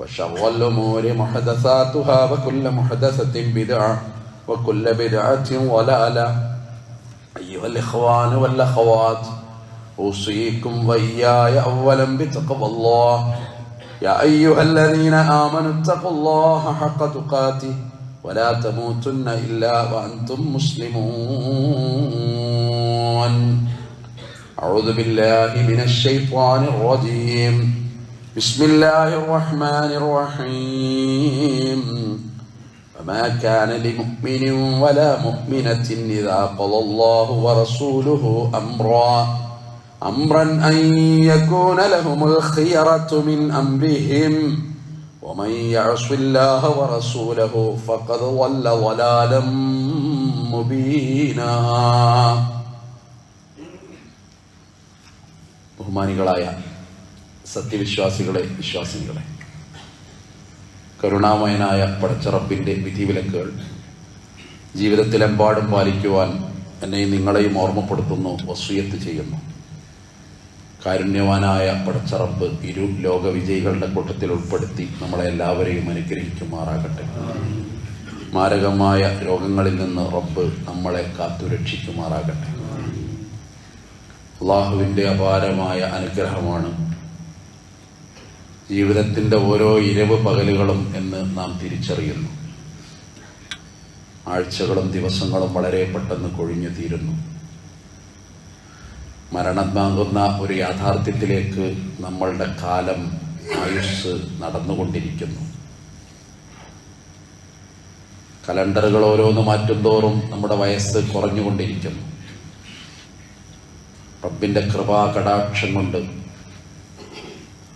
وشر الأمور محدثاتها وكل محدثة بدعة وكل بدعة ضلالة. أيها الإخوان والأخوات أوصيكم وإياي أولا بتقوى الله. يا أيها الذين آمنوا اتقوا الله حق تقاته ولا تموتن إلا وأنتم مسلمون. أعوذ بالله من الشيطان الرجيم. بسم الله الرحمن الرحيم وما كان لمؤمن ولا مؤمنة إذا قضى الله ورسوله أمرا أمرا أن يكون لهم الخيرة من أمرهم ومن يعص الله ورسوله فقد ضل ضلالا مبينا ബഹുമാനികളായ സത്യവിശ്വാസികളെ വിശ്വാസികളെ. കരുണാമയനായ പടച്ചറപ്പിന്റെ വിധിവിലക്കുകൾ ജീവിതത്തിലെമ്പാടും പാലിക്കുവാൻ എന്നെയും നിങ്ങളെയും ഓർമ്മപ്പെടുത്തുന്നു വസൂയത്ത് ചെയ്യുന്നു. കാരുണ്യവാനായ പടച്ചറപ്പ് ഇരു ലോകവിജയികളുടെ കൂട്ടത്തിൽ ഉൾപ്പെടുത്തി നമ്മളെ എല്ലാവരെയും അനുഗ്രഹിക്കുമാറാകട്ടെ. മാരകമായ രോഗങ്ങളിൽ നിന്ന് റബ്ബ് നമ്മളെ കാത്തുരക്ഷിക്കുമാറാകട്ടെ അള്ളാഹുവിന്റെ അപാരമായ അനുഗ്രഹമാണ് ജീവിതത്തിന്റെ ഓരോ ഇരവ് പകലുകളും എന്ന് നാം തിരിച്ചറിയുന്നു. ആഴ്ചകളും ദിവസങ്ങളും വളരെ പെട്ടെന്ന് കൊഴിഞ്ഞു തീരുന്നു. മരണം വാങ്ങുന്ന ഒരു യാഥാർത്ഥ്യത്തിലേക്ക് നമ്മളുടെ കാലം ആയുസ് നടന്നുകൊണ്ടിരിക്കുന്നു. കലണ്ടറുകൾ ഓരോന്ന് മാറ്റുന്തോറും നമ്മുടെ വയസ്സ് കുറഞ്ഞുകൊണ്ടിരിക്കുന്നു. റബ്ബിന്റെ കൃപാ കടാക്ഷം കൊണ്ട്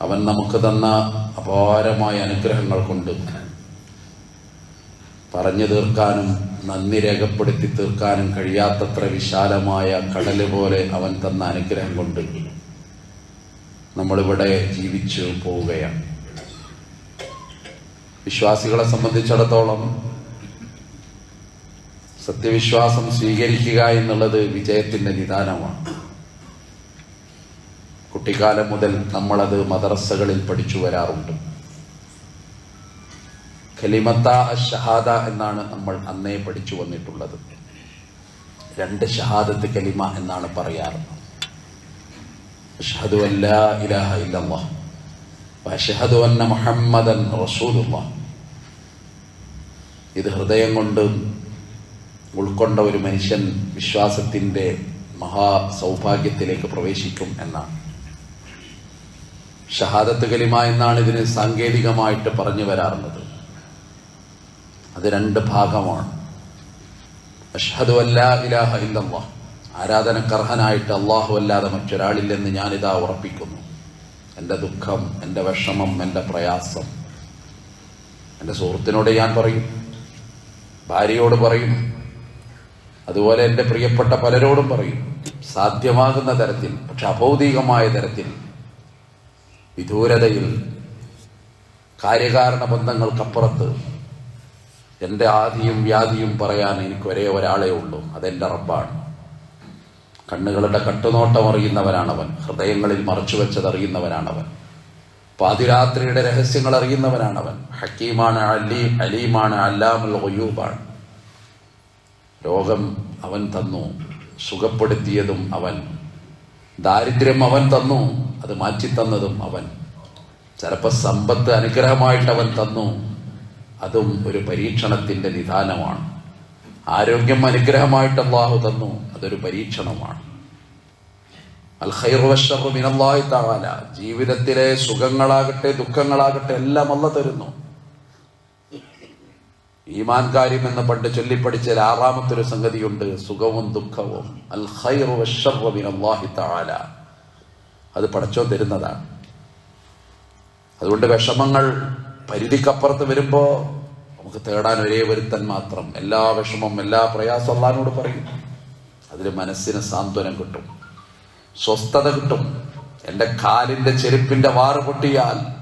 അവൻ നമുക്ക് തന്ന അപാരമായ അനുഗ്രഹങ്ങൾ കൊണ്ട് പറഞ്ഞു തീർക്കാനും നന്ദി രേഖപ്പെടുത്തി തീർക്കാനും കഴിയാത്തത്ര വിശാലമായ കടൽ പോലെ അവൻ തന്ന അനുഗ്രഹം കൊണ്ട് നമ്മളിവിടെ ജീവിച്ചു പോവുകയാണ്. വിശ്വാസികളെ സംബന്ധിച്ചിടത്തോളം സത്യവിശ്വാസം സ്വീകരിക്കുക എന്നുള്ളത് വിജയത്തിന്റെ നിദാനമാണ്. കുട്ടിക്കാലം മുതൽ നമ്മളത് മദ്രസകളിൽ പഠിച്ചു വരാറുണ്ട്. ഖലിമത്ത ഷഹാദ എന്നാണ് നമ്മൾ അന്നേ പഠിച്ചു വന്നിട്ടുള്ളത്. രണ്ട് ഷഹാദത്ത് കലിമ എന്നാണ് പറയാറ് അന്ന മുഹമ്മദൻ ഇത് ഹൃദയം കൊണ്ട് ഉൾക്കൊണ്ട ഒരു മനുഷ്യൻ വിശ്വാസത്തിന്റെ മഹാ സൗഭാഗ്യത്തിലേക്ക് പ്രവേശിക്കും എന്നാണ്. ഷഹാദത്ത് കലിമ എന്നാണ് ഇതിന് സാങ്കേതികമായിട്ട് പറഞ്ഞു വരാറുള്ളത്. അത് രണ്ട് ഭാഗമാണ്. അഷ്ഹദു അല്ലാ ഇലാഹ ഇല്ലല്ലാഹ്. ആരാധനക്കർഹനായിട്ട് അള്ളാഹു അല്ലാതെ മറ്റൊരാളില്ലെന്ന് ഞാനിതാ ഉറപ്പിക്കുന്നു. എന്റെ ദുഃഖം എന്റെ വിഷമം എന്റെ പ്രയാസം. എന്റെ സുഹൃത്തിനോട് ഞാൻ പറയും. ഭാര്യയോട് പറയും. അതുപോലെ എന്റെ പ്രിയപ്പെട്ട പലരോടും പറയും. സാധ്യമാകുന്ന തരത്തിൽ പക്ഷെ അഭൗതികമായ തരത്തിൽ വിദൂരതയിൽ കാര്യകാരണ ബന്ധങ്ങൾക്കപ്പുറത്ത് എന്റെ ആദിയും വ്യാധിയും പറയാൻ എനിക്ക് ഒരേ ഒരാളേ ഉള്ളൂ. അതെന്റെ റബ്ബാണ്. കണ്ണുകളുടെ കട്ടുനോട്ടം അറിയുന്നവനാണവൻ. ഹൃദയങ്ങളിൽ മറച്ചുവെച്ചത് അറിയുന്നവനാണവൻ. പാതിരാത്രിയുടെ രഹസ്യങ്ങൾ അറിയുന്നവനാണവൻ. ഹക്കീമാണ് അലി അലീമാണ് അല്ലാമുൽ രോഗം അവൻ തന്നു. സുഖപ്പെടുത്തിയതും അവൻ. ദാരിദ്ര്യം അവൻ തന്നു. അത് മാറ്റിത്തന്നതും അവൻ. ചിലപ്പോൾ സമ്പത്ത് അനുഗ്രഹമായിട്ട് അവൻ തന്നു. അതും ഒരു പരീക്ഷണത്തിന്റെ നിദാനമാണ്. ആരോഗ്യം അനുഗ്രഹമായിട്ട് അള്ളാഹു തന്നു. അതൊരു പരീക്ഷണമാണ്. അൽ മിനല്ലാഹി തആല. ജീവിതത്തിലെ സുഖങ്ങളാകട്ടെ ദുഃഖങ്ങളാകട്ടെ എല്ലാം അല്ല തരുന്നു. ഈമാൻ കാര്യം എന്ന് പണ്ട് ചൊല്ലിപ്പടിച്ച ആറാമത്തെ ഒരു സംഗതിയുണ്ട്. സുഖവും ദുഃഖവും. അൽ ഖൈറു വശറു മിനല്ലാഹി തആല. അത് പഠിച്ചോ തരുന്നതാണ്. അതുകൊണ്ട് വിഷമങ്ങൾ പരിധിക്കപ്പുറത്ത് വരുമ്പോ നമുക്ക് തേടാൻ ഒരേ ഒരുത്തൻ മാത്രം. എല്ലാ വിഷമം എല്ലാ പ്രയാസം അള്ളഹാനോട് പറയും. അതിൽ മനസ്സിന് സാന്ത്വനം കിട്ടും. സ്വസ്ഥത കിട്ടും. എന്റെ കാലിന്റെ ചെരുപ്പിന്റെ വാറ് പൊട്ടിയാൽ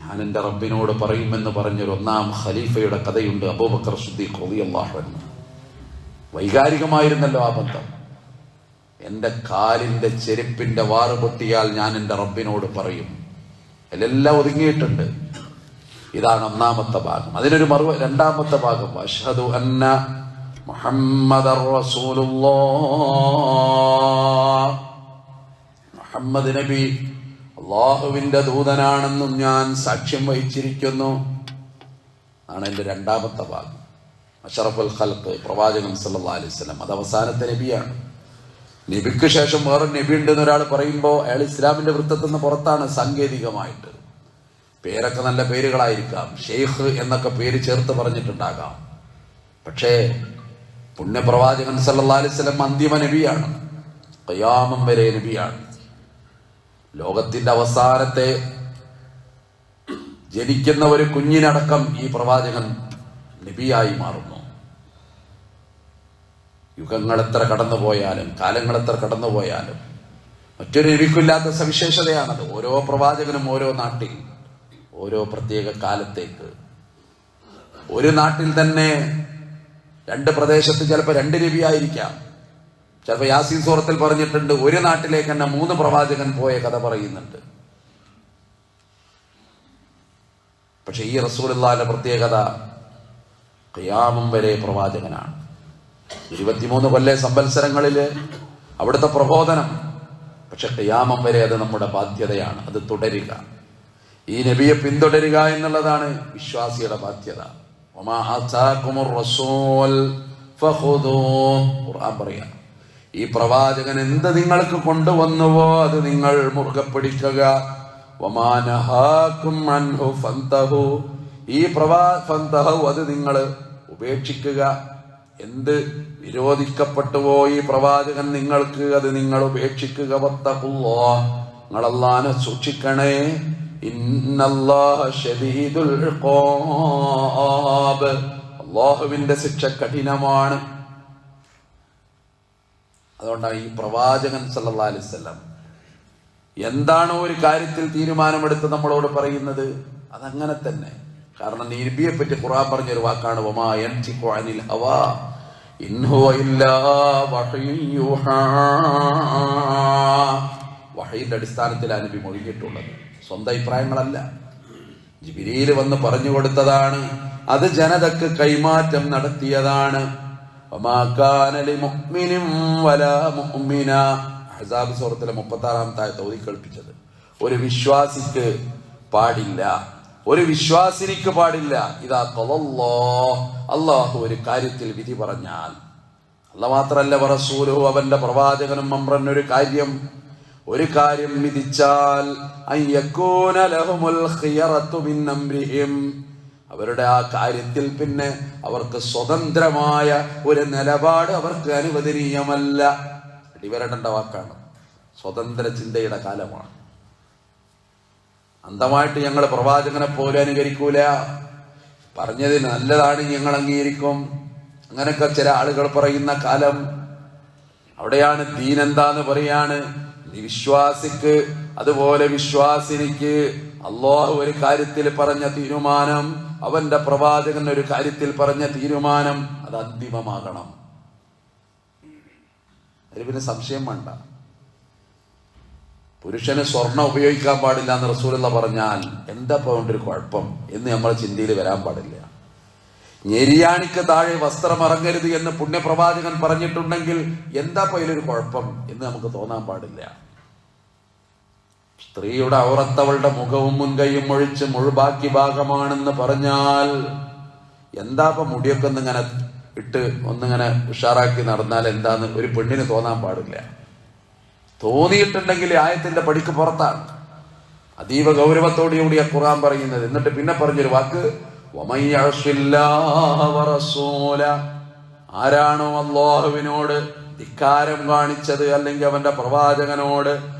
ഞാൻ എന്റെ റബ്ബിനോട് പറയുമെന്ന് പറഞ്ഞൊരു ഒന്നാം ഖലീഫയുടെ കഥയുണ്ട് അബൂബക്കർ സുദ്ദീഖ് റളിയല്ലാഹു അൻഹു. വൈകാരികമായിരുന്നല്ലോ ആ ബന്ധം. എന്റെ കാലിന്റെ ചെരുപ്പിന്റെ വാറ് പൊട്ടിയാൽ ഞാൻ എന്റെ റബ്ബിനോട് പറയും. അതിലെല്ലാം ഒതുങ്ങിയിട്ടുണ്ട്. ഇതാണ് ഒന്നാമത്തെ ഭാഗം. അതിനൊരു മറു രണ്ടാമത്തെ ഭാഗം അഷ്ഹദു അന്ന മുഹമ്മദ് മുഹമ്മദ് നബി അള്ളാഹുവിന്റെ ദൂതനാണെന്നും ഞാൻ സാക്ഷ്യം വഹിച്ചിരിക്കുന്നു. ആണ് എന്റെ രണ്ടാമത്തെ ഭാഗം. അഷറഫുൽ ഖൽക്ക് പ്രവാചകൻ സല്ലാ അലൈഹി വസല്ലം അത് അവസാനത്തെ നബിയാണ്. നബിക്ക് ശേഷം വേറെ നബി ഉണ്ടെന്ന് ഒരാൾ പറയുമ്പോൾ അയാൾ ഇസ്ലാമിന്റെ വൃത്തത്തിൽ നിന്ന് പുറത്താണ് സാങ്കേതികമായിട്ട്. പേരൊക്കെ നല്ല പേരുകളായിരിക്കാം. ഷെയ്ഖ് എന്നൊക്കെ പേര് ചേർത്ത് പറഞ്ഞിട്ടുണ്ടാകാം. പക്ഷേ പുണ്യപ്രവാചകൻ സല്ലല്ലാഹു അലൈഹി വസല്ലം അന്തിമ നബിയാണ്. കയ്യാമം വരെ നബിയാണ്. ലോകത്തിന്റെ അവസാനത്തെ ജനിക്കുന്ന ഒരു കുഞ്ഞിനടക്കം ഈ പ്രവാചകൻ നബിയായി മാറുന്നു. യുഗങ്ങൾ എത്ര കടന്നുപോയാലും കാലങ്ങളെത്ര കടന്നുപോയാലും മറ്റൊരു നബിക്കില്ലാത്ത സവിശേഷതയാണത്. ഓരോ പ്രവാചകനും ഓരോ നാട്ടിൽ ഓരോ പ്രത്യേക കാലത്തേക്ക്. ഒരു നാട്ടിൽ തന്നെ രണ്ട് പ്രദേശത്ത് ചിലപ്പോൾ രണ്ട് നബിയായിരിക്കാം ചിലപ്പോൾ യാസീൻ സൂറത്തിൽ പറഞ്ഞിട്ടുണ്ട് ഒരു നാട്ടിലേക്ക് തന്നെ മൂന്ന് പ്രവാചകൻ പോയ കഥ പറയുന്നുണ്ട്. പക്ഷെ ഈ റസൂലുള്ളാന്റെ പ്രത്യേകത ഖിയാമം വരെ പ്രവാചകനാണ്. ഇരുപത്തിമൂന്ന് കൊല്ലേ സംവത്സരങ്ങളിൽ അവിടുത്തെ പ്രബോധനം. പക്ഷെ ഖിയാമം വരെ അത് നമ്മുടെ ബാധ്യതയാണ്. അത് തുടരുക. ഈ നബിയെ പിന്തുടരുക എന്നുള്ളതാണ് വിശ്വാസിയുടെ ബാധ്യത. പറയാം ഈ പ്രവാചകൻ എന്ത് നിങ്ങൾക്ക് കൊണ്ടുവന്നുവോ അത് നിങ്ങൾ മുറുകെ പിടിക്കുക. ഈ പ്രവാ അത് നിങ്ങൾ ഉപേക്ഷിക്കുക. എന്ത് വിരോധിക്കപ്പെട്ടുവോ ഈ പ്രവാചകൻ നിങ്ങൾക്ക് അത് നിങ്ങൾ ഉപേക്ഷിക്കുക. നിങ്ങൾ അല്ലാഹനെ സൂക്ഷിക്കണേ. അള്ളാഹുവിന്റെ ശിക്ഷ കഠിനമാണ് അതുകൊണ്ടാണ് ഈ പ്രവാചകൻ സല്ലാ അലൈഹി വസല്ലം എന്താണോ ഒരു കാര്യത്തിൽ തീരുമാനമെടുത്ത് നമ്മളോട് പറയുന്നത് അതങ്ങനെ തന്നെ കാരണം നീർബിയെ പറ്റി ഖുർആൻ പറഞ്ഞൊരു വാക്കാണ് വമാ അനിൽ ഹവാ വഹയിന്റെ അടിസ്ഥാനത്തിലാണ് നബി മൊഴിഞ്ഞിട്ടുള്ളത് സ്വന്തം അഭിപ്രായങ്ങളല്ല. ജിബിരിയിൽ വന്ന് പറഞ്ഞു കൊടുത്തതാണ്. അത് ജനതക്ക് കൈമാറ്റം നടത്തിയതാണ്. അഹ്സാബ് സൂറത്തിലെ മുപ്പത്തി ഓതി കേൾപ്പിച്ചത്. ഒരു വിശ്വാസിക്ക് പാടില്ല. ഒരു വിശ്വാസിനിക്ക് പാടില്ല. ഇതാ ഖലല്ലാ. അള്ളാഹു ഒരു കാര്യത്തിൽ വിധി പറഞ്ഞാൽ. അല്ല മാത്രല്ല വറസൂലു അവന്റെ പ്രവാചകനും അമ്രൻ ഒരു കാര്യം. ഒരു കാര്യം വിധിച്ചാൽ അവരുടെ ആ കാര്യത്തിൽ പിന്നെ അവർക്ക് സ്വതന്ത്രമായ ഒരു നിലപാട് അവർക്ക് അനുവദനീയമല്ല. അടിവരടേണ്ട വാക്കാണ്. സ്വതന്ത്ര ചിന്തയുടെ കാലമാണ്. അന്തമായിട്ട് ഞങ്ങൾ പ്രവാചകനെ പോലെ അനുകരിക്കൂല. പറഞ്ഞത് നല്ലതാണ് ഞങ്ങൾ അംഗീകരിക്കും. അങ്ങനെയൊക്കെ ചില ആളുകൾ പറയുന്ന കാലം അവിടെയാണ് ദീൻ എന്താന്ന് പറയാണ്. വിശ്വാസിക്ക് അതുപോലെ വിശ്വാസിനിക്ക് അള്ളാഹു ഒരു കാര്യത്തിൽ പറഞ്ഞ തീരുമാനം അവന്റെ പ്രവാചകൻ ഒരു കാര്യത്തിൽ പറഞ്ഞ തീരുമാനം അത് അന്തിമമാകണം. അതിൽ പിന്നെ സംശയം വേണ്ട. പുരുഷന് സ്വർണം ഉപയോഗിക്കാൻ പാടില്ല എന്ന് റസൂലുള്ള പറഞ്ഞാൽ എന്താ പോകേണ്ട ഒരു കുഴപ്പം എന്ന് നമ്മളെ ചിന്തയിൽ വരാൻ പാടില്ല. ഞെരിയാണിക്ക് താഴെ വസ്ത്രം ഇറങ്ങരുത് എന്ന് പുണ്യപ്രവാചകൻ പറഞ്ഞിട്ടുണ്ടെങ്കിൽ എന്താ അതിലൊരു കുഴപ്പം എന്ന് നമുക്ക് തോന്നാൻ പാടില്ല. സ്ത്രീയുടെ ഔറത്തവളുടെ മുഖവും മുൻകൈയും ഒഴിച്ച് മുഴുബാക്കി ഭാഗമാണെന്ന് പറഞ്ഞാൽ എന്താ ഇപ്പൊ മുടിയൊക്കെ ഒന്നിങ്ങനെ ഇട്ട് ഒന്നിങ്ങനെ ഉഷാറാക്കി നടന്നാൽ എന്താന്ന് ഒരു പെണ്ണിന് തോന്നാൻ പാടില്ല. തോന്നിയിട്ടുണ്ടെങ്കിൽ ആയത്തിന്റെ പടിക്ക് പുറത്താണ് അതീവ ഗൗരവത്തോടുകൂടിയ ഖുർആൻ പറയുന്നത് എന്നിട്ട് പിന്നെ പറഞ്ഞൊരു വാക്ക്. ആരാണോ അള്ളാഹുവിനോട് ധിക്കാരം കാണിച്ചത് അല്ലെങ്കിൽ അവന്റെ പ്രവാചകനോട്.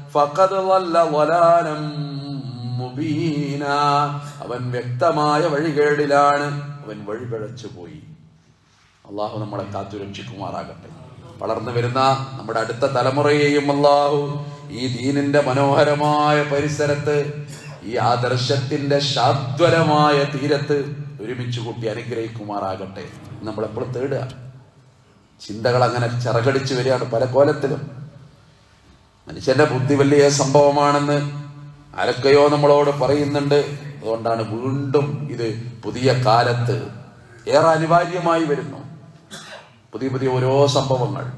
അവൻ വ്യക്തമായ വഴികേടിലാണ് അവൻ വഴിപിഴച്ചു പോയി അള്ളാഹു നമ്മളെ കാത്തുരക്ഷിക്കുമാറാകട്ടെ വളർന്നു വരുന്ന നമ്മുടെ അടുത്ത തലമുറയെയും അള്ളാഹു ഈ ദീനിന്റെ മനോഹരമായ പരിസരത്ത് ഈ ആദർശത്തിന്റെ ശാദ്വരമായ തീരത്ത് ഒരുമിച്ച് കൂട്ടി അനുഗ്രഹിക്കുമാറാകട്ടെ. നമ്മളെപ്പോഴും തേടുക. ചിന്തകൾ അങ്ങനെ ചിറകടിച്ചു വരികയാണ് പല കോലത്തിലും. മനുഷ്യന്റെ ബുദ്ധി വലിയ സംഭവമാണെന്ന് ആരൊക്കെയോ നമ്മളോട് പറയുന്നുണ്ട്. അതുകൊണ്ടാണ് വീണ്ടും ഇത് പുതിയ കാലത്ത് ഏറെ അനിവാര്യമായി വരുന്നു. പുതിയ പുതിയ ഓരോ സംഭവങ്ങൾ.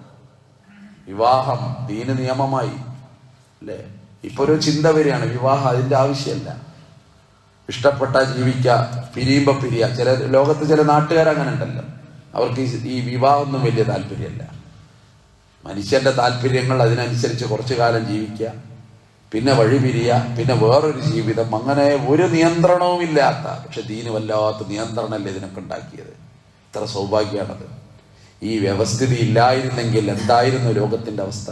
വിവാഹം ദീന നിയമമായി അല്ലേ? ഇപ്പൊ ഒരു ചിന്ത വരികയാണ് വിവാഹം അതിന്റെ ആവശ്യമല്ല. ഇഷ്ടപ്പെട്ട ജീവിക്ക പിരിയുമ്പോ പിരിയ. ചില ലോകത്ത് ചില നാട്ടുകാർ അങ്ങനെ ഉണ്ടല്ലോ. അവർക്ക് ഈ- ഈ വിവാഹമൊന്നും വലിയ താല്പര്യമല്ല. മനുഷ്യന്റെ താല്പര്യങ്ങൾ അതിനനുസരിച്ച് കുറച്ചു കാലം ജീവിക്ക പിന്നെ വഴി പിരിയ പിന്നെ വേറൊരു ജീവിതം. അങ്ങനെ ഒരു നിയന്ത്രണവും ഇല്ലാത്ത പക്ഷെ ദീന് വല്ലാത്ത നിയന്ത്രണമല്ലേ ഇതിനൊക്കെ ഉണ്ടാക്കിയത്? ഇത്ര സൗഭാഗ്യമാണത്. ഈ വ്യവസ്ഥിതി ഇല്ലായിരുന്നെങ്കിൽ എന്തായിരുന്നു ലോകത്തിന്റെ അവസ്ഥ?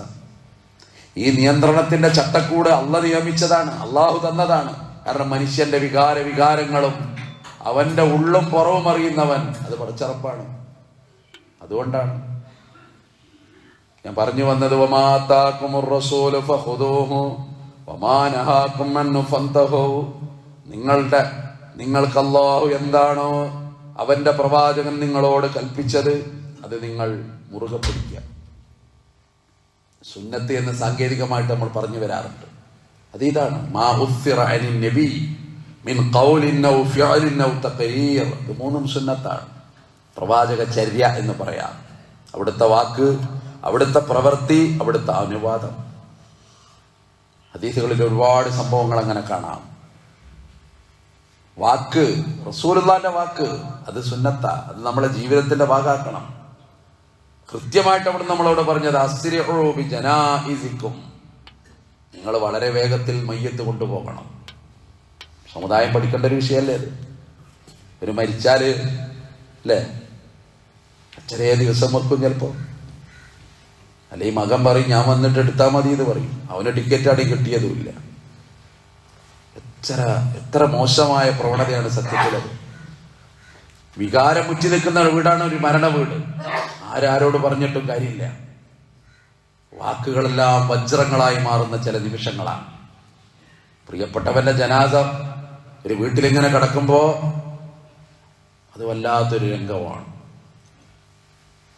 ഈ നിയന്ത്രണത്തിന്റെ ചട്ടക്കൂട് അല്ല നിയമിച്ചതാണ് അള്ളാഹു തന്നതാണ്. കാരണം മനുഷ്യന്റെ വികാര വികാരങ്ങളും അവന്റെ ഉള്ളും പുറവും അറിയുന്നവൻ അത് പടച്ചറപ്പാണ്. അതുകൊണ്ടാണ്. ഞാൻ പറഞ്ഞു വന്നത് നിങ്ങളുടെ നിങ്ങൾക്ക് അള്ളാഹു എന്താണോ അവന്റെ പ്രവാചകൻ നിങ്ങളോട് കൽപ്പിച്ചത് അത് നിങ്ങൾ മുറുകെ പിടിക്കുക. സുന്നത്ത് എന്ന് സാങ്കേതികമായിട്ട് നമ്മൾ പറഞ്ഞു വരാറുണ്ട്. അത് ഇതാണ്. നബി മിൻ മൂന്നും സുന്നത്താണ്. പ്രവാചക ചര്യ എന്ന് പറയാം. അവിടുത്തെ വാക്ക് അവിടുത്തെ പ്രവൃത്തി അവിടുത്തെ അനുവാദം. ഹദീസുകളിൽ ഒരുപാട് സംഭവങ്ങൾ അങ്ങനെ കാണാം. വാക്ക് റസൂലുള്ളാന്റെ വാക്ക് അത് സുന്നത്ത. അത് നമ്മളെ ജീവിതത്തിന്റെ ഭാഗമാക്കണം. കൃത്യമായിട്ട് അവിടെ നമ്മളോട് പറഞ്ഞത് അസ്രിഹോബി ജനാഇസിക്കും നിങ്ങൾ വളരെ വേഗത്തിൽ മയ്യത്ത് കൊണ്ടുപോകണം. സമുദായം പഠിക്കേണ്ട ഒരു വിഷയമല്ലേ അത് ഒരു മരിച്ചാൽ അല്ലേ? ചെറിയ ദിവസം വെക്കും ചിലപ്പോ. അല്ലെ ഈ മകൻ പറയും ഞാൻ വന്നിട്ട് എടുത്താൽ മതി എന്ന് പറയും. അവന് ടിക്കറ്റ് ആണെങ്കിൽ കിട്ടിയതുമില്ല. എത്ര എത്ര മോശമായ പ്രവണതയാണ് സത്യത്തിലത്. വികാരം മുറ്റി നിൽക്കുന്ന വീടാണ് ഒരു മരണ വീട്. ആരാരോട് പറഞ്ഞിട്ടും കാര്യമില്ല. വാക്കുകളെല്ലാം വജ്രങ്ങളായി മാറുന്ന ചില നിമിഷങ്ങളാണ്. പ്രിയപ്പെട്ടവന്റെ ജനാസ ഒരു വീട്ടിലിങ്ങനെ കിടക്കുമ്പോ അത് വല്ലാത്തൊരു രംഗമാണ്.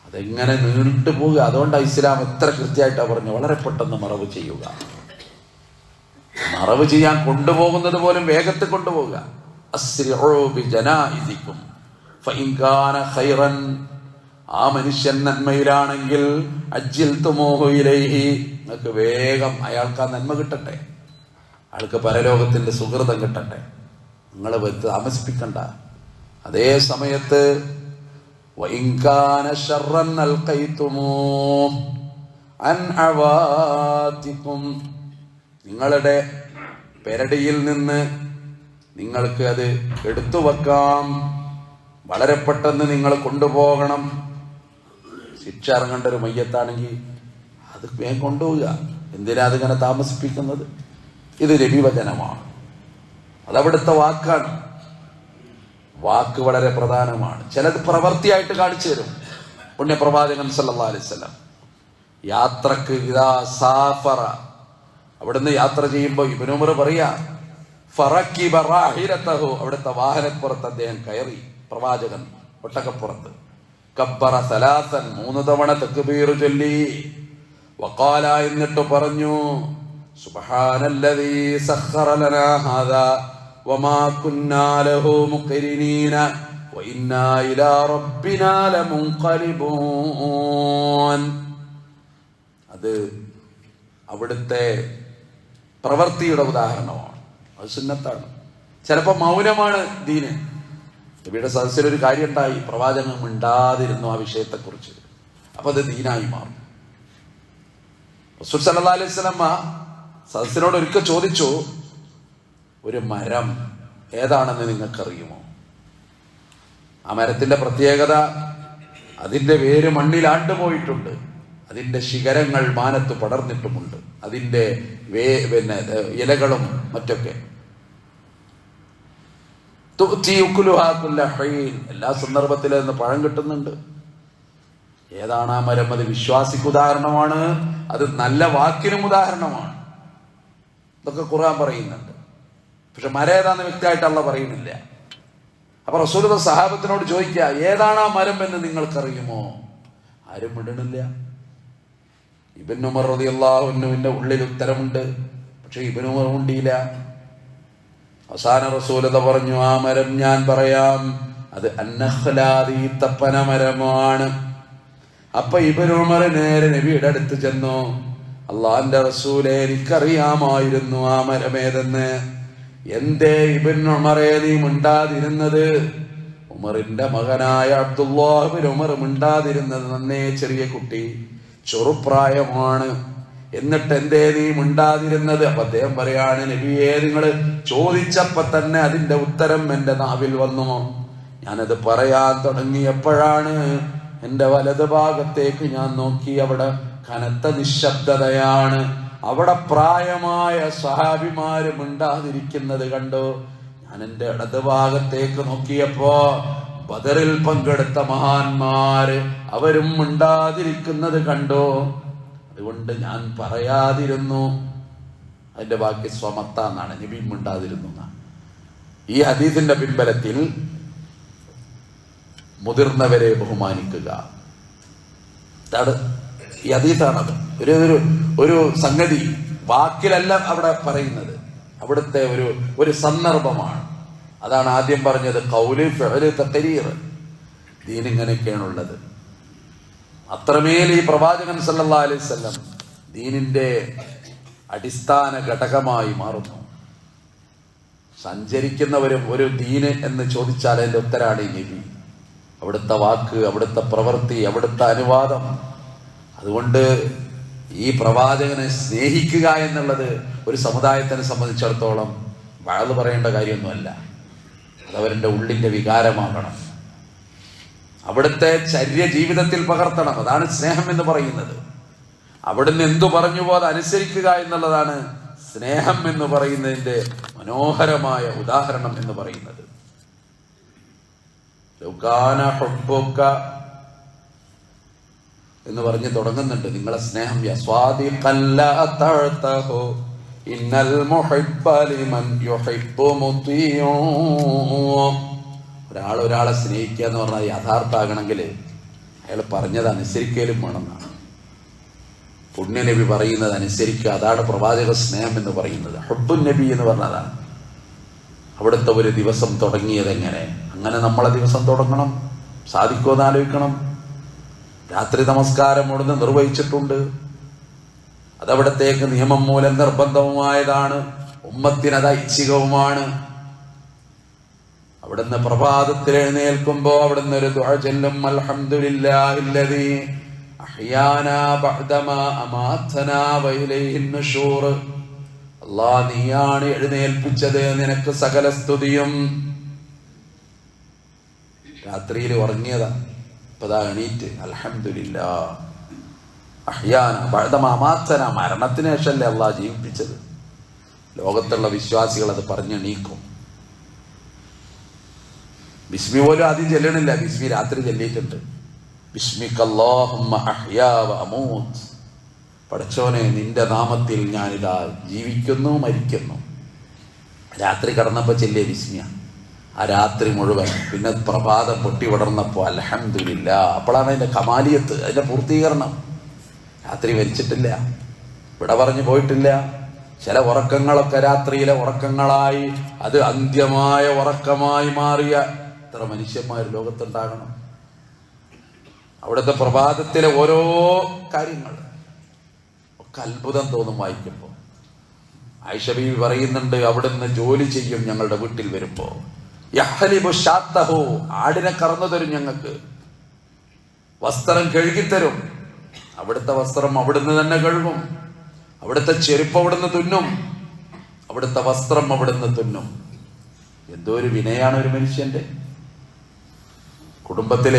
അതെങ്ങനെ നീണ്ടു പോവുക? അതുകൊണ്ടാണ് ഇസ്ലാം എത്ര കൃത്യമായിട്ടാണ് പറഞ്ഞു വളരെ പെട്ടെന്ന് മറവ് ചെയ്യുക. മറവ് ചെയ്യാൻ കൊണ്ടുപോകുന്നത് പോലും വേഗത്തിൽ കൊണ്ടുപോകുക കാന ഖൈറൻ ആ മനുഷ്യൻ നന്മയിലാണെങ്കിൽ അജിൽ തുമോഹയിലേഹി നിങ്ങൾക്ക് വേഗം അയാൾക്ക് ആ നന്മ കിട്ടട്ടെ. അയാൾക്ക് പരലോകത്തിന്റെ സുഹൃതം കിട്ടട്ടെ. നിങ്ങൾ വരുത്ത് താമസിപ്പിക്കണ്ട. അതേ സമയത്ത് നിങ്ങളുടെ പെരടിയിൽ നിന്ന് നിങ്ങൾക്ക് അത് എടുത്തു വെക്കാം വളരെ പെട്ടെന്ന് നിങ്ങൾ കൊണ്ടുപോകണം. ശിക്ഷ ഇറങ്ങേണ്ട ഒരു മയ്യത്താണെങ്കിൽ അത് വേഗം കൊണ്ടുപോവുക. എന്തിനാ അതിങ്ങനെ താമസിപ്പിക്കുന്നത്? ഇത് രവിവചനമാണ്. അതവിടുത്തെ വാക്കാണ്. വാക്ക് വളരെ പ്രധാനമാണ്. ചിലത് പ്രവൃത്തിയായിട്ട് കാണിച്ചു തരും. പുണ്യപ്രവാചകൻ സല്ലാ അലൈവല്ലം യാത്രയ്ക്ക് ഇതാ സാഫറ. അവിടുന്ന് യാത്ര ചെയ്യുമ്പോൾ ഇബനുമർ പറയാ ഫറക്കി ബറാഹിരത്തഹു അവിടുത്തെ വാഹനപ്പുറത്ത് അദ്ദേഹം കയറി പ്രവാചകൻ ഒട്ടകപ്പുറത്ത്. കബ്ബറ സലാസൻ മൂന്ന് തവണ തക്ബീർ ചൊല്ലി. വക്കാല എന്നിട്ട് പറഞ്ഞു ഹാദാ അത് അവിടുത്തെ പ്രവൃത്തിയുടെ ഉദാഹരണമാണ്. അത് സുന്നത്താണ്. ചിലപ്പോൾ മൗനമാണ് ദീന്. നബിയുടെ സദസ്സിൽ ഒരു കാര്യം ഉണ്ടായി പ്രവാചകൻ മിണ്ടാതിരുന്നു ആ വിഷയത്തെക്കുറിച്ച്. അപ്പൊ അത് ദീനായി മാറും. റസൂൽ സല്ലല്ലാഹു അലൈഹി സ്വലമ്മ സദസ്സിനോട് ഒരിക്കൽ ചോദിച്ചു ഒരു മരം ഏതാണെന്ന് നിങ്ങൾക്കറിയുമോ? ആ മരത്തിന്റെ പ്രത്യേകത അതിന്റെ വേര് മണ്ണിൽ ആണ്ടുപോയിട്ടുണ്ട്. അതിന്റെ ശിഖരങ്ങൾ മാനത്ത് പടർന്നിട്ടുമുണ്ട്. അതിന്റെ വേ പിന്നെ ഇലകളും മറ്റൊക്കെ. എല്ലാ സന്ദർഭത്തിലും നിന്ന് പഴം കിട്ടുന്നുണ്ട്. ഏതാണ് ആ മരം? അത് വിശ്വാസിക്ക് ഉദാഹരണമാണ്. അത് നല്ല വാക്കിനും ഉദാഹരണമാണ്. ഇതൊക്കെ ഖുർആൻ പറയുന്നുണ്ട്. പക്ഷെ മരം ഏതാന്ന് വ്യക്തമായിട്ട് പറയുന്നില്ല. അപ്പൊ റസൂലത സഹാബത്തിനോട് ചോദിക്കുക ഏതാണ് ആ മരം എന്ന് നിങ്ങൾക്കറിയുമോ? ആരും വിടണില്ല ഇബിൻ ഉമർ റളിയല്ലാഹുവിന്റെ ഉള്ളിൽ ഉത്തരമുണ്ട്. പക്ഷെ ഇബിൻ ഉമർ ഉണ്ടിയില്ല അവസാന റസൂലത പറഞ്ഞു? ആ മരം ഞാൻ പറയാം. അത് അന്നഹ്ലാദി തപ്പന മരമാണ്. അപ്പൊ ഇബൻ ഉമർ നേരെ നബിയുടെ അടുത്ത് ചെന്നു. അള്ളാന്റെ റസൂലെ എനിക്കറിയാമായിരുന്നു ആ മരമേതെന്ന് എന്തേ ഇബൻ ഉമറെ നീ മിണ്ടാതിരുന്നത്? ഉമറിന്റെ മകനായ അബ്ദുല്ലാഹിബിൻ ഉമർ മിണ്ടാതിരുന്നത് നന്നേ ചെറിയ കുട്ടി ചെറുപ്രായമാണ്. എന്നിട്ട് എന്തേ നീ മിണ്ടാതിരുന്നത്? അപ്പൊ അദ്ദേഹം പറയാണ് നബിയെ നിങ്ങൾ ചോദിച്ചപ്പോ തന്നെ അതിന്റെ ഉത്തരം എന്റെ നാവിൽ വന്നു. ഞാനത് പറയാൻ തുടങ്ങിയപ്പോഴാണ് എന്റെ വലത് ഭാഗത്തേക്ക് ഞാൻ നോക്കി അവിടെ കനത്ത നിശബ്ദതയാണ്. അവിടെ പ്രായമായ സഹാബിമാര് മിണ്ടാതിരിക്കുന്നത് കണ്ടു. ഞാൻ എന്റെ ഇടത് ഭാഗത്തേക്ക് നോക്കിയപ്പോ ബദറിൽ പങ്കെടുത്ത മഹാന്മാര് അവരും മിണ്ടാതിരിക്കുന്നത് കണ്ടു. അതുകൊണ്ട് ഞാൻ പറയാതിരുന്നു. അതിന്റെ ബാക്കി സ്വമത്ത എന്നാണ് നബി ഈ ഹദീസിന്റെ പിൻബലത്തിൽ മുതിർന്നവരെ ബഹുമാനിക്കുക. ഈ ഹദീസാണത്. ഒരു ഒരു ഒരു സംഗതി വാക്കിലല്ല അവിടെ പറയുന്നത്. അവിടുത്തെ ഒരു ഒരു സന്ദർഭമാണ്. അതാണ് ആദ്യം പറഞ്ഞത് കൗൽ ഫെഹൽ തക്കരീർ ദീൻ ഇങ്ങനെയൊക്കെയാണുള്ളത് അത്രമേൽ ഈ പ്രവാചകൻ സല്ലാ അലൈഹി വസല്ലം ദീനിന്റെ അടിസ്ഥാന ഘടകമായി മാറുന്നു. സഞ്ചരിക്കുന്നവരും ഒരു ദീന് എന്ന് ചോദിച്ചാൽ അതിന്റെ ഉത്തരാണ് ഈ നബി. അവിടുത്തെ വാക്ക് അവിടുത്തെ പ്രവൃത്തി അവിടുത്തെ അനുവാദം. അതുകൊണ്ട് ഈ പ്രവാചകനെ സ്നേഹിക്കുക എന്നുള്ളത് ഒരു സമുദായത്തിനെ സംബന്ധിച്ചിടത്തോളം വഴന്ന് പറയേണ്ട കാര്യമൊന്നുമല്ല. അതവരുടെ ഉള്ളിന്റെ വികാരമാകണം. അവിടുത്തെ ചര്യ ജീവിതത്തിൽ പകർത്തണം. അതാണ് സ്നേഹം എന്ന് പറയുന്നത്. അവിടുന്ന് എന്തു പറഞ്ഞുവോ അത് അനുസരിക്കുക എന്നുള്ളതാണ് സ്നേഹം എന്ന് പറയുന്നതിന്റെ മനോഹരമായ ഉദാഹരണം എന്ന് പറയുന്നത്. എന്ന് പറഞ്ഞ് തുടങ്ങുന്നുണ്ട്. നിങ്ങളെ സ്നേഹം ഇന്നൽ ഒരാൾ ഒരാളെ സ്നേഹിക്കുക എന്ന് പറഞ്ഞാൽ യഥാർത്ഥമാകണമെങ്കിൽ അയാൾ പറഞ്ഞത് അനുസരിക്കലും വേണമെന്നാണ് പുണ്യനബി പറയുന്നത് അനുസരിക്കുക അതാണ് പ്രവാചക സ്നേഹം എന്ന് പറയുന്നത്. ഹബ്ബുൻ നബി എന്ന് പറഞ്ഞതാണ്. അവിടുത്തെ ഒരു ദിവസം തുടങ്ങിയത് എങ്ങനെ? അങ്ങനെ നമ്മളെ ദിവസം തുടങ്ങണം. സാധിക്കുമോ എന്ന് ആലോചിക്കണം. രാത്രി നമസ്കാരം അവിടുന്ന് നിർവഹിച്ചിട്ടുണ്ട്. അതവിടത്തേക്ക് നിയമം മൂലം നിർബന്ധവുമായതാണ്. ഉമ്മത്തിന് അത് ഐച്ഛികവുമാണ്. അവിടുന്ന് പ്രഭാതത്തിൽ എഴുന്നേൽക്കുമ്പോ അവിടുന്ന് ഒരു ദുആ ചെല്ലും നുശൂർ അല്ലാ നീയാണ് എഴുന്നേൽപ്പിച്ചത് നിനക്ക് സകല സ്തുതിയും. രാത്രിയിൽ ഉറങ്ങിയതാ. ഇപ്പതാ എണീറ്റ് അലഹമുല്ല മരണത്തിന് ശേഷമല്ലേ അള്ളാഹ് ജീവിപ്പിച്ചത്. ലോകത്തുള്ള വിശ്വാസികൾ അത് പറഞ്ഞു പറഞ്ഞെണീക്കും ബിസ്മി പോലും ആദ്യം ചെല്ലണില്ല. ബിസ്മി രാത്രി ചെല്ലിയിട്ടുണ്ട്. ബിസ്മിക്കല്ലാഹുമ്മ അഹ്യാ വ അമൂത്ത് നിന്റെ നാമത്തിൽ ഞാനിതാ ജീവിക്കുന്നു മരിക്കുന്നു. രാത്രി കടന്നപ്പോൾ ചെല്ലിയ ബിസ്മിയ. ആ രാത്രി മുഴുവൻ. പിന്നെ പ്രഭാതം പൊട്ടി വിടർന്നപ്പോൾ അലഹമില്ല അപ്പോഴാണ് അതിന്റെ കമാലിയത്ത് അതിന്റെ പൂർത്തീകരണം. രാത്രി മരിച്ചിട്ടില്ല. ഇവിടെ പറഞ്ഞു പോയിട്ടില്ല. ചില ഉറക്കങ്ങളൊക്കെ രാത്രിയിലെ ഉറക്കങ്ങളായി അത് അന്ത്യമായ ഉറക്കമായി മാറിയ എത്ര മനുഷ്യന്മാർ ലോകത്തുണ്ടാകണം? അവിടുത്തെ പ്രഭാതത്തിലെ ഓരോ കാര്യങ്ങൾ ഒക്കെ അത്ഭുതം തോന്നും വായിക്കുമ്പോൾ ബീവി പറയുന്നുണ്ട് അവിടുന്ന് ജോലി ചെയ്യും ഞങ്ങളുടെ വീട്ടിൽ വരുമ്പോൾ യഹലിബു ആടിനെ കറന്നു തരും ഞങ്ങൾക്ക്. വസ്ത്രം കഴുകിത്തരും. അവിടുത്തെ വസ്ത്രം അവിടുന്ന് തന്നെ കഴുകും. അവിടുത്തെ ചെരുപ്പ് അവിടുന്ന് തുന്നും. അവിടുത്തെ വസ്ത്രം അവിടുന്ന് തുന്നും. എന്തോ ഒരു വിനയാണ് ഒരു മനുഷ്യന്റെ. കുടുംബത്തിൽ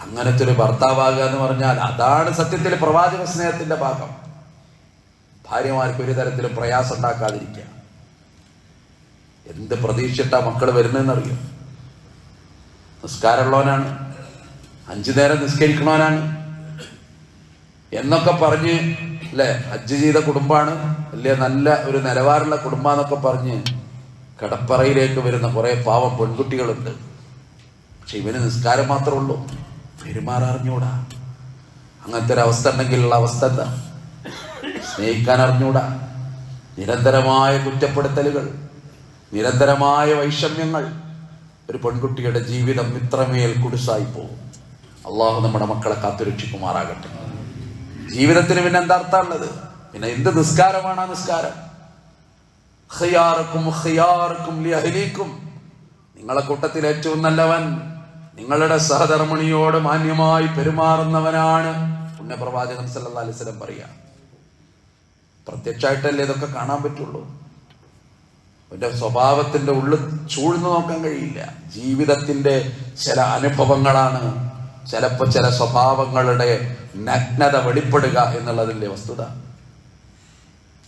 അങ്ങനത്തെ ഒരു ഭർത്താവാകുക എന്ന് പറഞ്ഞാൽ അതാണ് സത്യത്തിൽ പ്രവാചക സ്നേഹത്തിന്റെ ഭാഗം. ഭാര്യമാർക്ക് ഒരു തരത്തിലും പ്രയാസം ഉണ്ടാക്കാതിരിക്കുക. എന്ത് പ്രതീക്ഷിച്ചിട്ടാ മക്കൾ വരുന്നതെന്നറിയോ? നിസ്കാരമുള്ളവനാണ്. അഞ്ചു നേരം നിസ്കരിക്കണവനാണ്. എന്നൊക്കെ പറഞ്ഞ് അല്ലെ ഹജ്ജ് ചെയ്ത കുടുംബമാണ്. അല്ലേ നല്ല ഒരു നിലവാരമുള്ള കുടുംബാന്നൊക്കെ പറഞ്ഞ് കടപ്പറയിലേക്ക് വരുന്ന കുറെ പാവം പെൺകുട്ടികളുണ്ട്. പക്ഷെ ഇവന് നിസ്കാരം മാത്രമേ ഉള്ളൂ. പെരുമാററിഞ്ഞൂടാ. അങ്ങനത്തെ ഒരു അവസ്ഥ ഉണ്ടെങ്കിലുള്ള അവസ്ഥ എന്താ? സ്നേഹിക്കാൻ അറിഞ്ഞൂടാ. നിരന്തരമായ കുറ്റപ്പെടുത്തലുകൾ നിരന്തരമായ വൈഷമ്യങ്ങൾ ഒരു പെൺകുട്ടിയുടെ ജീവിതം ഇത്രമേൽ കുടുസായി പോകും അള്ളാഹു നമ്മുടെ മക്കളെ കാത്തുരക്ഷിക്കുമാറാകട്ടെ. ജീവിതത്തിന് പിന്നെ എന്താ അർത്ഥമുള്ളത് പിന്നെ എന്ത് നിസ്കാരമാണ് ആ നിസ്കാരം? ഖിയാറക്കും ഖിയാറക്കും ലിയഹലിക്കും നിങ്ങളെ കൂട്ടത്തിൽ ഏറ്റവും നല്ലവൻ നിങ്ങളുടെ സഹധർമ്മിണിയോട് മാന്യമായി പെരുമാറുന്നവനാണ് പുണ്യപ്രവാചകൻ സല്ലല്ലാഹു അലൈഹി വസല്ലം പറയാ പ്രത്യക്ഷമായിട്ടല്ലേ ഇതൊക്കെ കാണാൻ പറ്റുള്ളൂ? അവന്റെ സ്വഭാവത്തിന്റെ ഉള്ളിൽ ചൂഴ്ന്നു നോക്കാൻ കഴിയില്ല. ജീവിതത്തിന്റെ ചില അനുഭവങ്ങളാണ് ചിലപ്പോ ചില സ്വഭാവങ്ങളുടെ നഗ്നത വെളിപ്പെടുക എന്നുള്ളതിന്റെ വസ്തുത.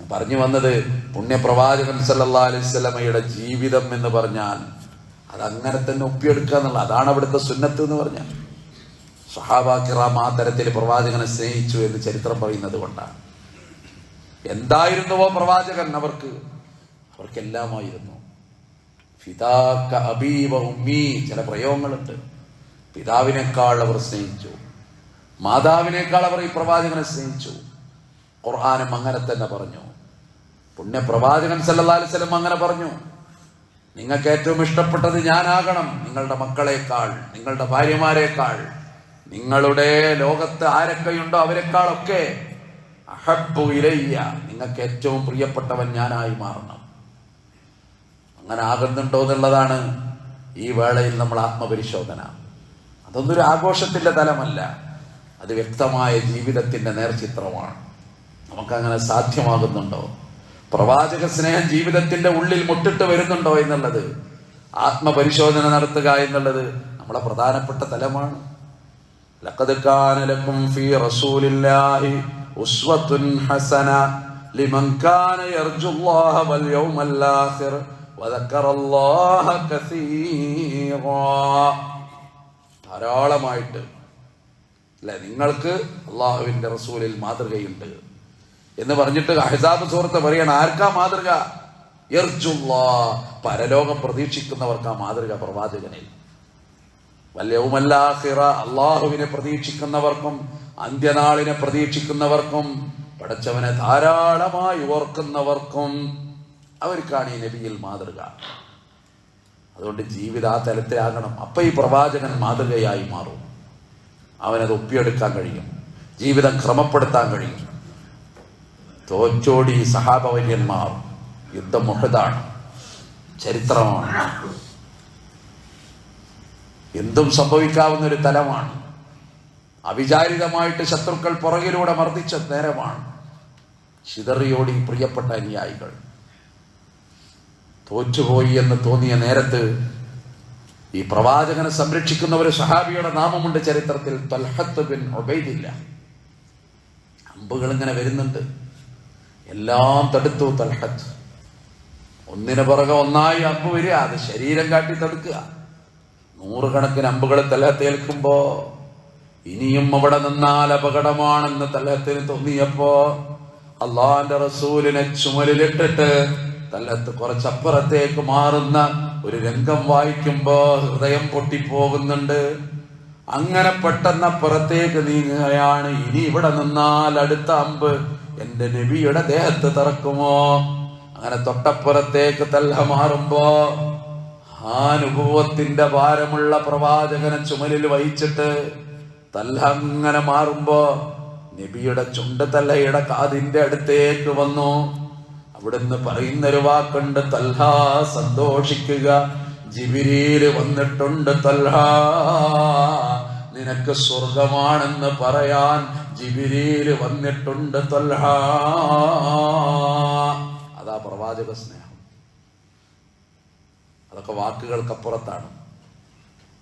പറഞ്ഞു വന്നത് പുണ്യപ്രവാചകൻ സല്ലാ അലൈഹി സ്വലമയുടെ ജീവിതം എന്ന് പറഞ്ഞാൽ അത് അങ്ങനെ തന്നെ ഒപ്പിയെടുക്കുക എന്നുള്ള അതാണ് അവിടുത്തെ സുന്നത്ത് എന്ന് പറഞ്ഞാൽ. സഹാബാക്കിറാം ആ തരത്തിൽ പ്രവാചകനെ സ്നേഹിച്ചു എന്ന് ചരിത്രം പറയുന്നത് കൊണ്ടാണ്. എന്തായിരുന്നുവോ പ്രവാചകൻ അവർക്ക്? അവർക്കെല്ലാമായിരുന്നു. പിതാക്ക അബീവ ഉമ്മി ചില പ്രയോഗങ്ങളുണ്ട്. പിതാവിനേക്കാൾ അവർ സ്നേഹിച്ചു. മാതാവിനേക്കാൾ അവർ ഈ പ്രവാചകനെ സ്നേഹിച്ചു. ഖുർആാനും അങ്ങനെ തന്നെ പറഞ്ഞു. പുണ്യ പ്രവാചകൻ സല്ലല്ലാഹു അലൈഹി വസല്ലം അങ്ങനെ പറഞ്ഞു. നിങ്ങൾക്ക് ഏറ്റവും ഇഷ്ടപ്പെട്ടത് ഞാനാകണം നിങ്ങളുടെ മക്കളെക്കാൾ നിങ്ങളുടെ ഭാര്യമാരെക്കാൾ. നിങ്ങളുടെ ലോകത്ത് ആരൊക്കെയുണ്ടോ അവരെക്കാളൊക്കെ അഹബു ഇലയ്യ. നിങ്ങൾക്ക് ഏറ്റവും പ്രിയപ്പെട്ടവൻ ഞാനായി മാറണം. അങ്ങനെ ആകുന്നുണ്ടോ എന്നുള്ളതാണ് ഈ വേളയിൽ നമ്മൾ ആത്മപരിശോധന. അതൊന്നൊരു ആഘോഷത്തിന്റെ തലമല്ല അത് വ്യക്തമായ ജീവിതത്തിന്റെ നേർചിത്രമാണ്. നമുക്കങ്ങനെ സാധ്യമാകുന്നുണ്ടോ? പ്രവാചക സ്നേഹം ജീവിതത്തിന്റെ ഉള്ളിൽ മുട്ടിട്ട് വരുന്നുണ്ടോ എന്നുള്ളത്? ആത്മപരിശോധന നടത്തുക എന്നുള്ളത് നമ്മളെ പ്രധാനപ്പെട്ട തലമാണ്. റസൂലില്ലാഹി ഹസന ലിമൻ കാന യർജുല്ലാഹ വൽ യൗമൽ ധാരാളമായിട്ട്. അല്ലെ? നിങ്ങൾക്ക് അള്ളാഹുവിന്റെ റസൂലിൽ മാതൃകയുണ്ട്. എന്ന് പറഞ്ഞിട്ട് അഹസാബ് സുഹൃത്ത് പറയണം ആർക്കാ മാതൃക? പരലോകം പ്രതീക്ഷിക്കുന്നവർക്കാ മാതൃക പ്രവാചകനിൽ. വല്യവുമല്ലാഹിറ അള്ളാഹുവിനെ പ്രതീക്ഷിക്കുന്നവർക്കും അന്ത്യനാളിനെ പ്രതീക്ഷിക്കുന്നവർക്കും പടച്ചവനെ ധാരാളമായി ഓർക്കുന്നവർക്കും അവർക്കാണ് ഈ നബിയിൽ മാതൃക. അതുകൊണ്ട് ജീവിത ആ തലത്തിലാകണം. അപ്പൊ ഈ പ്രവാചകൻ മാതൃകയായി മാറും. അവനത് ഒപ്പിയെടുക്കാൻ കഴിയും. ജീവിതം ക്രമപ്പെടുത്താൻ കഴിയും. തോറ്റോടി സഹാബവര്യന്മാർ. യുദ്ധം മുഹദാണ് ചരിത്രമാണ്. എന്തും സംഭവിക്കാവുന്ന ഒരു തലമാണ്. അവിചാരിതമായിട്ട് ശത്രുക്കൾ പുറകിലൂടെ മർദ്ദിച്ച നേരമാണ് ചിതറിയോടി പ്രിയപ്പെട്ട അനുയായികൾ. തോറ്റുപോയി എന്ന് തോന്നിയ നേരത്ത് ഈ പ്രവാചകനെ സംരക്ഷിക്കുന്ന ഒരു സഹാബിയുടെ നാമമുണ്ട് ചരിത്രത്തിൽ തൽഹത്ത് ബിൻ ഒബൈദില്ല അമ്പുകൾ ഇങ്ങനെ വരുന്നുണ്ട്. എല്ലാം തടുത്തു തൽഹത്ത് ഒന്നിനു പുറകെ ഒന്നായി അമ്പ് വരിക അത് ശരീരം കാട്ടി തടുക്കുക. നൂറുകണക്കിന് അമ്പുകൾ തലത്തേൽക്കുമ്പോ ഇനിയും അവിടെ നിന്നാൽ അപകടമാണെന്ന് തലഹത്തിന് തോന്നിയപ്പോ അള്ളാന്റെ റസൂലിനെ ചുമലിലിട്ടിട്ട് തലത്ത് കുറച്ചപ്പുറത്തേക്ക് മാറുന്ന ഒരു രംഗം വായിക്കുമ്പോ ഹൃദയം പൊട്ടിപ്പോകുന്നുണ്ട്. അങ്ങനെ പെട്ടെന്ന് അപ്പുറത്തേക്ക് നീങ്ങുകയാണ്. ഇനി ഇവിടെ നിന്നാൽ അടുത്ത അമ്പ് എന്റെ നബിയുടെ ദേഹത്ത് തറക്കുമോ? അങ്ങനെ തൊട്ടപ്പുറത്തേക്ക് തല്ല മാറുമ്പോ ആ അനുഭവത്തിന്റെ ഭാരമുള്ള പ്രവാചകനെ ചുമലിൽ വഹിച്ചിട്ട് തല്ല അങ്ങനെ മാറുമ്പോ നബിയുടെ ചുണ്ട് തല്ലയുടെ കാതിന്റെ അടുത്തേക്ക് വന്നു. അവിടുന്ന് പറയുന്നൊരു വാക്കുണ്ട് തല്ല സന്തോഷിക്കുക. ജിബിരിയിൽ വന്നിട്ടുണ്ട് തല്ല. നിനക്ക് സ്വർഗമാണെന്ന് പറയാൻ ജിബിരിയിൽ വന്നിട്ടുണ്ട് തൽഹ. അതാ പ്രവാചക സ്നേഹം. അതൊക്കെ വാക്കുകൾക്കപ്പുറത്താണ്.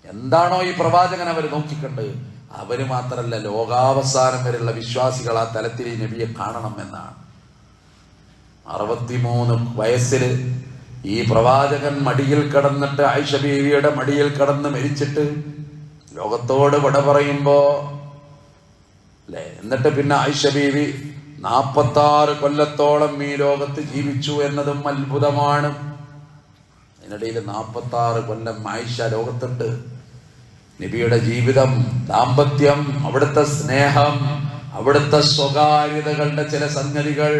എന്താണോ ഈ പ്രവാചകൻ അവർ നോക്കിക്കണ്ട്? അവർ മാത്രല്ല ലോകാവസാനം വരെയുള്ള വിശ്വാസികൾ ആ തലത്തിൽ ഈ നബിയെ കാണണം എന്നാണ്. അറുപത്തിമൂന്ന് വയസ്സിൽ ഈ പ്രവാചകൻ മടിയിൽ കടന്നിട്ട് ആയിഷ ബീവിയുടെ മടിയിൽ കിടന്ന് മരിച്ചിട്ട് ലോകത്തോട് വിട പറയുമ്പോ അല്ലെ? എന്നിട്ട് പിന്നെ ആയിഷ ബീവി ആറ് കൊല്ലത്തോളം ഈ ലോകത്ത് ജീവിച്ചു എന്നതും അത്ഭുതമാണ്. അതിനിടയിൽ നാപ്പത്തി ആറ് കൊല്ലം ആയിഷ ലോകത്തുണ്ട്. നബിയുടെ ജീവിതം ദാമ്പത്യം അവിടുത്തെ സ്നേഹം അവിടുത്തെ സ്വകാര്യതകളുടെ ചില സംഗതികൾ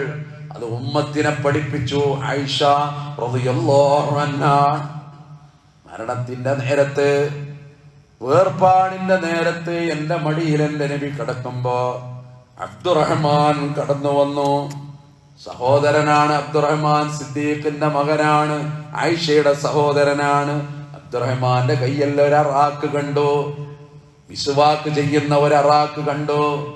അത് ഉമ്മത്തിനെ പഠിപ്പിച്ചു ആയിഷ മരണത്തിന്റെ നേരത്ത് വേർപാടിന്റെ നേരത്ത് എന്റെ മടിയിൽ എന്റെ നബി കിടക്കുമ്പോ അബ്ദുറഹ്മാൻ കടന്നു വന്നു. സഹോദരനാണ് അബ്ദുറഹ്മാൻ സിദ്ദീഖിന്റെ മകനാണ് ആയിഷയുടെ സഹോദരനാണ്. അബ്ദുറഹ്മാന്റെ കയ്യിൽ ഒരു അറാക്ക് കണ്ടു. വിശുവാക്ക് ചെയ്യുന്ന ഒരു അറാക്ക് കണ്ടു.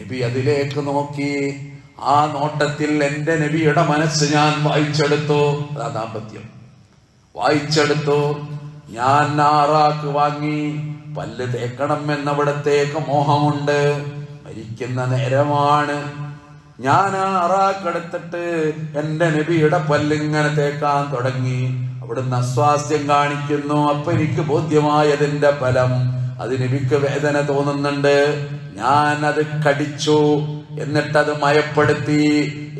നബി അതിലേക്ക് നോക്കി. ആ നോട്ടത്തിൽ എന്റെ നബിയുടെ മനസ്സ് ഞാൻ വായിച്ചെടുത്തു. അതാ ദാമ്പത്യം. വായിച്ചെടുത്തു. ഞാൻ ആറാക്ക് വാങ്ങി പല്ല് തേക്കണം എന്നവിടത്തേക്ക് മോഹമുണ്ട്. മരിക്കുന്ന നേരമാണ്. ഞാൻ ആറാക്കെടുത്തിട്ട് എന്റെ നബിയുടെ പല്ലിങ്ങനെ തേക്കാൻ തുടങ്ങി. അവിടുന്ന് അസ്വാസ്ഥ്യം കാണിക്കുന്നു. അപ്പൊ എനിക്ക് ബോധ്യമായതിന്റെ ഫലം അത് നബിക്ക് വേദന തോന്നുന്നുണ്ട്. ഞാൻ അത് കടിച്ചു. എന്നിട്ടത് മയപ്പെടുത്തി.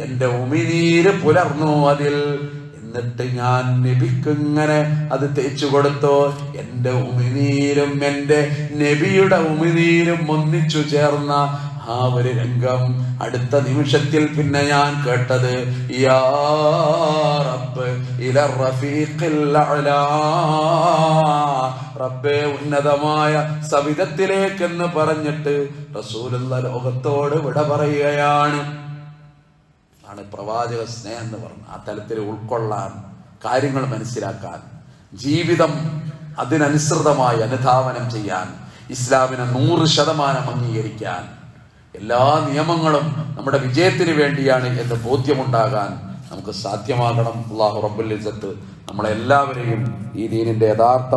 എന്റെ ഉമിനീര് പുലർന്നു അതിൽ. എന്നിട്ട് ഞാൻ നബിക്കിങ്ങനെ അത് തേച്ചു കൊടുത്തു എന്റെ ഉമിനീരും എന്റെ നബിയുടെ ഉമിനീരും ഒന്നിച്ചു ചേർന്ന ആ ഒരു രംഗം അടുത്ത നിമിഷത്തിൽ പിന്നെ ഞാൻ കേട്ടത് യാ ഇല റഫീഖിൽ അലാ റബ്ബേ ഉന്നതമായ സവിധത്തിലേക്കെന്ന് പറഞ്ഞിട്ട് റസൂലുള്ള ലോകത്തോട് വിട പറയുകയാണ്. ആണ് പ്രവാചക സ്നേഹം എന്ന് പറഞ്ഞു ആ തലത്തിൽ ഉൾക്കൊള്ളാൻ കാര്യങ്ങൾ മനസ്സിലാക്കാൻ ജീവിതം അതിനനുസൃതമായി അനുധാവനം ചെയ്യാൻ ഇസ്ലാമിനെ നൂറ് ശതമാനം അംഗീകരിക്കാൻ എല്ലാ നിയമങ്ങളും നമ്മുടെ വിജയത്തിന് വേണ്ടിയാണ് എന്ന് ബോധ്യമുണ്ടാകാൻ നമുക്ക് സാധ്യമാകണം. അള്ളാഹു റബ്ബുൽ ഇസ്സത്ത് നമ്മളെല്ലാവരെയും ഈ ദീനിന്റെ യഥാർത്ഥ